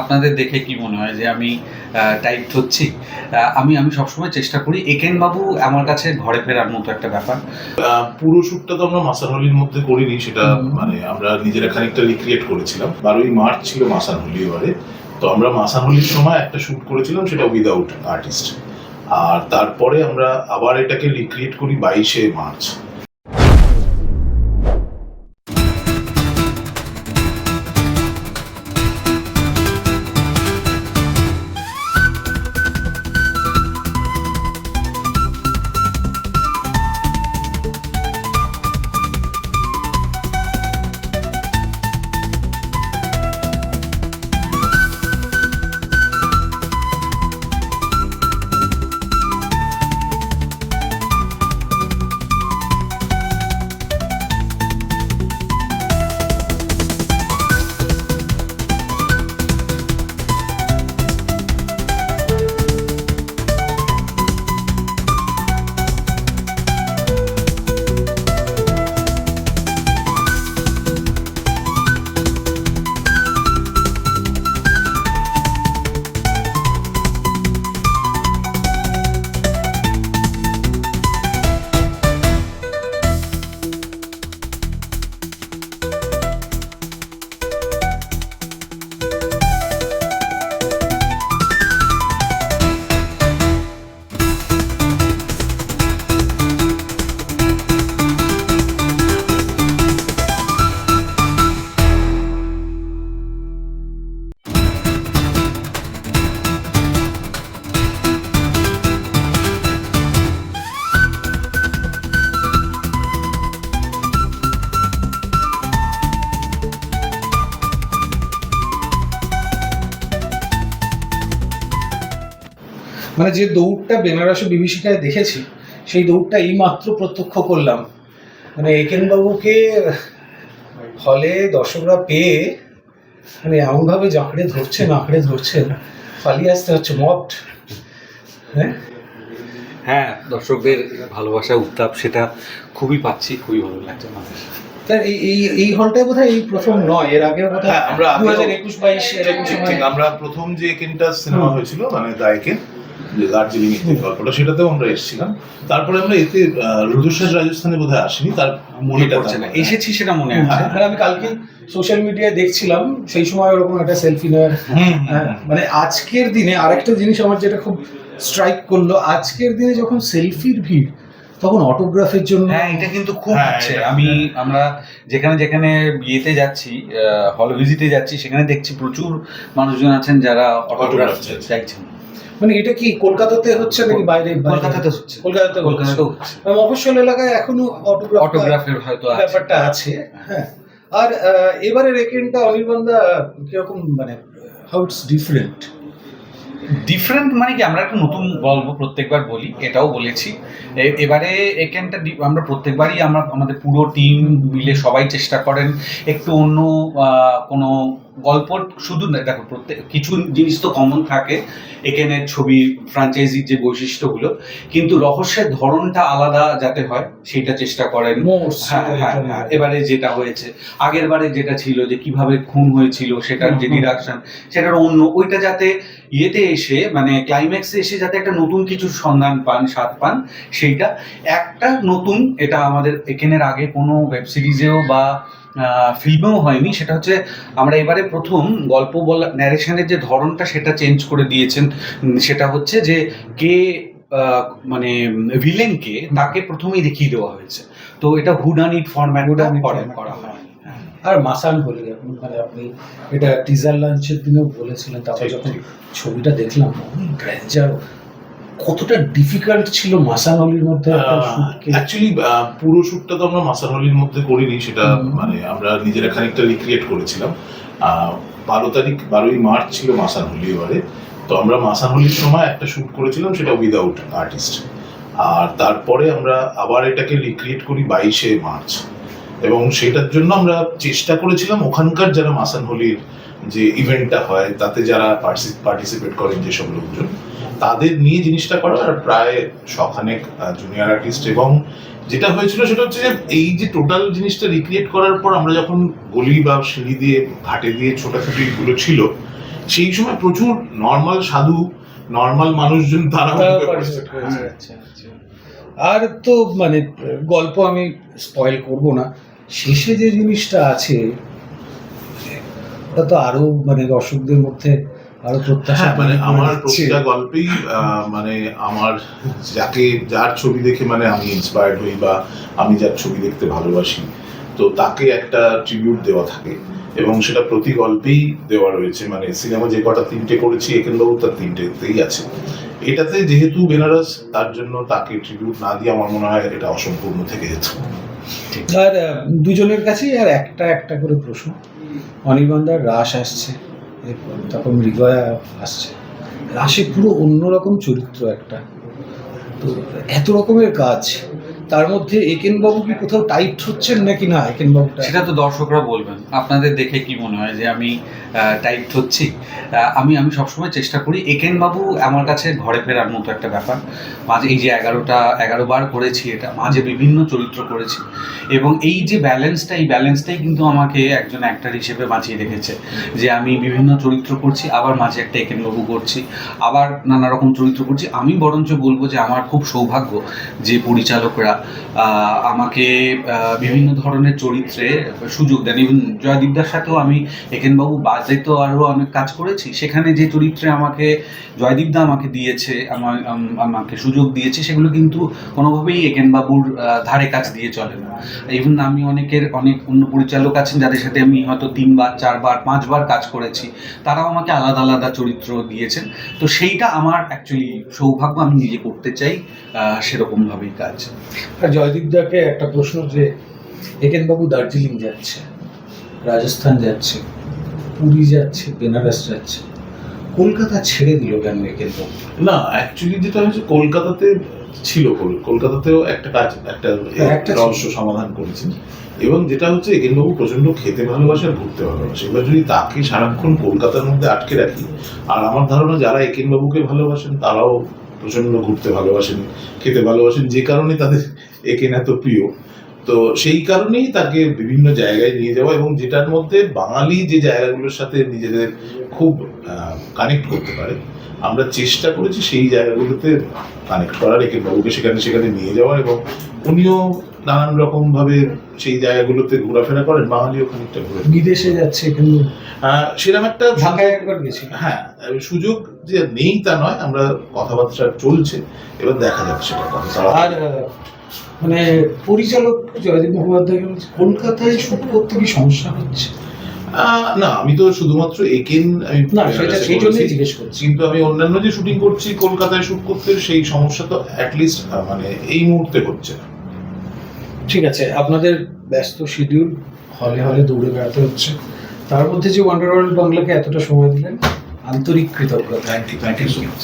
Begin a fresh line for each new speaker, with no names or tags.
আপনাদের দেখে কি মনে হয় যে আমি টাইপ হচ্ছি? আমি আমি সবসময় চেষ্টা করি। একেন বাবু আমার কাছে ঘরে ফেরার মতো একটা ব্যাপার।
পুরো শ্যুটটা তো আমরা মাসান হোলির মধ্যে করিনি সেটা মানে আমরা নিজেরা খানিকটা রিক্রিয়েট করেছিলাম। বারোই মার্চ ছিল মাসান হোলি এবারে। তো আমরা মাসান হোলির সময় একটা শ্যুট করেছিলাম সেটা উইদাউট আর্টিস্ট আর তারপরে আমরা আবার এটাকে রিক্রিয়েট করি বাইশে মার্চ।
মানে যে দৌড়টা বেনারসে বিভীষিকায় দেখেছি সেই দৌড়টা এই মাত্র প্রত্যক্ষ করলাম। মানে একেন বাবুকে হলে দর্শকরা পেয়ে মানে এমনভাবে জাঁকড়ে ধরছেন আঁকড়ে ধরছেন পালিয়ে আসতে হচ্ছে মট হ্যাঁ?
হ্যাঁ দর্শকদের ভালোবাসা উত্তাপ সেটা খুবই পাচ্ছি খুবই ভালো লাগছে
তা এই এই বোধহয় এই প্রথম নয় এর আগে
হ্যাঁ, আমরা
দু হাজার একুশ বাইশ
আমরা প্রথম যে একেনটা সিনেমা হয়েছিল মানে দা একেন যে দার্জিলিং এর গল্পটা সেটাতেও আমরা এসেছিলাম। তারপরে আমরা এতে রুদ্রসাজ রাজস্থানে বোধহয় আসিনি তার
মনে পড়ছে না এসেছি সেটা মনে
হ্যাঁ,
আছে।
মানে আমি কালকে সোশ্যাল মিডিয়ায় দেখছিলাম সেই সময় ওরকম একটা সেলফি নেওয়ার হ্যাঁ। মানে আজকের দিনে আরেকটা জিনিস আমার যেটা খুব স্ট্রাইক করল আজকের দিনে যখন সেলফির ভিড় তখন অটোগ্রাফের জন্য
হ্যাঁ এটা কিন্তু খুব
হ্যাঁ,
হচ্ছে। আমি আমরা যেখানে যেখানে বিয়েতে যাচ্ছি হল ভিজিটে যাচ্ছি সেখানে দেখছি প্রচুর মানুষজন আছেন যারা অটোগ্রাফ চাইছেন
মানে এটা কি কলকাতাতে হচ্ছে নাকি বাইরে?
কলকাতাতে হচ্ছে।
কলকাতাতে
কলকাতাতেও
হচ্ছে। মানে মফস্বল এলাকায় এখনও অটোগ্রাফ
অটোগ্রাফের হয়তো।
ব্যাপারটা আছে হ্যাঁ। আর এবারে রেকেনটা অনির্বাণদা কীরকম মানে হাউ ইটস ডিফারেন্ট
ডিফারেন্ট মানে কি? আমরা একটা নতুন গল্প প্রত্যেকবার বলি এটাও বলেছি। এবারে এখানটা আমরা প্রত্যেকবারই আমরা আমাদের পুরো টিম মিলে সবাই চেষ্টা করেন একটু অন্য কোনো গল্প শুধু না দেখো প্রত্যেক কিছু জিনিস তো কমন থাকে এখানে ছবি ফ্রাঞ্চাইজির যে বৈশিষ্ট্যগুলো কিন্তু রহস্যের ধরনটা আলাদা যাতে হয় সেটা চেষ্টা করেন হ্যাঁ হ্যাঁ হ্যাঁ এবারে যেটা হয়েছে আগের বারে যেটা ছিল যে কীভাবে খুন হয়েছিল সেটার যে। ডিডাকশন সেটার অন্য ওইটা যাতে ইয়েতে এসে মানে ক্লাইম্যাক্সে এসে যাতে একটা নতুন কিছু সন্ধান পান স্বাদ পান সেইটা একটা নতুন এটা আমাদের এখানের আগে কোনো ওয়েব সিরিজেও বা ফিল্মেও হয়নি সেটা হচ্ছে আমরা এবারে প্রথম গল্প বলা ন্যারেশনের যে ধরনটা সেটা চেঞ্জ করে দিয়েছেন। সেটা হচ্ছে যে কে মানে ভিলেন কে তাকে প্রথমেই দেখিয়ে দেওয়া হয়েছে। তো এটা হুডানিট ফরম্যাট করে হয়।
আর মাসান বলে আপনি মানে আপনি এটা টিজার লঞ্চের দিনেও বলেছিলেন তারপর যখন ছবিটা দেখলাম গ্র্যান্ডার কতটা ডিফিকাল্ট ছিল মাসান অলির মধ্যে
অ্যাকচুয়ালি পুরো শ্যুটটা তো আমরা মাসান হোলির মধ্যে করিনি সেটা মানে আমরা নিজেরা খানিকটা রিক্রিয়েট করেছিলাম। বারো তারিখ বারোই মার্চ ছিল মাসান হোলি এবারে। তো আমরা মাসান হোলির সময় একটা শ্যুট করেছিলাম সেটা উইদাউট আর্টিস্ট আর তারপরে আমরা আবার এটাকে রিক্রিয়েট করি বাইশে মার্চ। এবং সেটার জন্য আমরা চেষ্টা করেছিলাম ওখানকার যারা মাসান হোলির যে ইভেন্টটা হয় তাতে যারা পার্টিসিপেট করেন যেসব লোকজন তাদের নিয়ে জিনিসটা করা আর প্রায় শখানেক জুনিয়র আর্টিস্ট এবং যেটা হয়েছিল সেটা হচ্ছে যে এই যে টোটাল জিনিসটা রিক্রিয়েট করার পর আমরা যখন গলি বা সিঁড়ি দিয়ে ঘাটে দিয়ে ছোটাছুটি গুলো ছিল সেই সময় প্রচুর নর্মাল সাধু নর্মাল মানুষজন তারা
করেছে, আচ্ছা, আচ্ছা। আর তো মানে গল্প আমি স্পয়েল করব না শেষে যে জিনিসটা আছে ওটা তো আরও মানে দর্শকদের মধ্যে আরও প্রত্যাশা
হ্যাঁ মানে আমার
দিচ্ছে।
প্রতিটা গল্পেই মানে আমার যাকে যার ছবি দেখে মানে আমি ইন্সপায়ার্ড হই বা আমি যার ছবি দেখতে ভালোবাসি তো তাকে একটা ট্রিবিউট দেওয়া থাকে। এবং সেটা প্রতি গল্পেই দেওয়া রয়েছে। মানে সিনেমা যে কটা তিনটে করেছি একেনবাবু তার তিনটেতেই আছে। এটাতে যেহেতু বেনারস তার জন্য তাকে ট্রিবিউট না দিয়ে আমার মনে হয় এটা অসম্পূর্ণ থেকে যেত।
আর দুজনের কাছেই আর একটা একটা করে প্রশ্ন। অনির্বাণদার রাস আসছে। তারপর মৃগয়া আসছে। রাসে পুরো অন্যরকম চরিত্র একটা। তো এত রকমের কাজ তার মধ্যে একেন বাবু কি কোথাও টাইট হচ্ছেন নাকি না একেন বাবুটা
সেটা তো দর্শকরা বলবেন। আপনাদের দেখে কি মনে হয় যে আমি টাইট হচ্ছি? আমি আমি সবসময় চেষ্টা করি। একেন বাবু আমার কাছে ঘরে ফেরার মতো একটা ব্যাপার। মাঝে এই যে এগারোটা, এগারো বার করেছি এটা, মাঝে বিভিন্ন চরিত্র করেছি। এবং এই যে ব্যালেন্সটা এই ব্যালেন্সটাই কিন্তু আমাকে একজন অ্যাক্টার হিসেবে বাঁচিয়ে রেখেছে। যে আমি বিভিন্ন চরিত্র করছি, আবার মাঝে একটা একেন বাবু করছি, আবার নানা রকম চরিত্র করছি। আমি বরঞ্চ বলব যে আমার খুব সৌভাগ্য যে পরিচালকরা আমাকে বিভিন্ন ধরনের চরিত্রে সুযোগ দেন। ইভেন জয়দীপদার সাথেও আমি একেনবাবু বাজে তো আরও অনেক কাজ করেছি। সেখানে যে চরিত্রে আমাকে জয়দীপদা আমাকে দিয়েছে, আমার আমাকে সুযোগ দিয়েছে, সেগুলো কিন্তু কোনোভাবেই একেনবাবুর ধারে কাজ দিয়ে চলে না। ইভেন আমি অনেকের, অনেক অন্য পরিচালক আছেন, যাদের সাথে আমি হয়তো তিনবার, চারবার, পাঁচবার কাজ করেছি, তারাও আমাকে আলাদা আলাদা চরিত্র দিয়েছেন। তো সেইটা আমার অ্যাকচুয়ালি সৌভাগ্য, আমি নিজে করতে চাই সেরকমভাবেই কাজ।
আর জয়দীপদাকে একটা প্রশ্ন যে একেন বাবু দার্জিলিং যাচ্ছে রাজস্থান যাচ্ছে পুরী যাচ্ছে বেনারস যাচ্ছে কলকাতা ছেড়ে দিল কেন একেন বাবু
না অ্যাকচুয়ালি যেটা হচ্ছে কলকাতাতে ছিল কলকাতাতেও একটা কাজ একটা
হ্যাঁ, একটা
রহস্য সমাধান করেছেন। এবং যেটা হচ্ছে একেনবাবু প্রচণ্ড খেতে ভালোবাসে আর ঘুরতে ভালোবাসে। এবার যদি তাকে সারাক্ষণ কলকাতার মধ্যে আটকে রাখি আর আমার ধারণা যারা একেনবাবুকে ভালোবাসেন তারাও প্রচণ্ড ঘুরতে ভালোবাসেন খেতে ভালোবাসেন যে কারণে তাদের একেন এত প্রিয়। তো সেই কারণেই তাকে বিভিন্ন জায়গায় নিয়ে যাওয়া এবং যেটার মধ্যে বাঙালি যে জায়গাগুলোর সাথে নিজেদের খুব কানেক্ট করতে পারে আমরা চেষ্টা করেছি সেই জায়গাগুলোতে কানেক্ট করার একে বাবুকে সেখানে সেখানে নিয়ে যাওয়া এবং উনিও নানান রকম ভাবে সেই জায়গাগুলোতে ঘোরাফেরা করেন বাঙালিও খানিকটা ঘুরে
বিদেশে যাচ্ছে
আহ, সেরকম একটা
ঢাকায় একবার গেছি।
হ্যাঁ সুযোগ যে নেই তা নয় আমরা কথাবার্তা চলছে এবার দেখা যাক সেটা কথা।
মানে পরিচালক জয়দীপ মুখোপাধ্যায় কলকাতায় শুট করতে কি সমস্যা হচ্ছে?
না আমি তো শুধুমাত্র একেন আমি
না সেটা সেই জন্যই জিজ্ঞেস করছি।
কিন্তু আমি অন্যান্য যে শুটিং করছি কলকাতায় শুট করতে সেই সমস্যা তো অ্যাটলিস্ট মানে এই মুহূর্তে হচ্ছে না।
ঠিক আছে আপনাদের ব্যস্ত শিডিউল হলে হলে দৌড়ে বেড়াতে হচ্ছে। তার মধ্যে যে ওয়ান্ডার ওয়ার্ল্ড বাংলাকে এতটা সময় দিলেন আন্তরিক কৃতজ্ঞতা।
Thank you thank you so much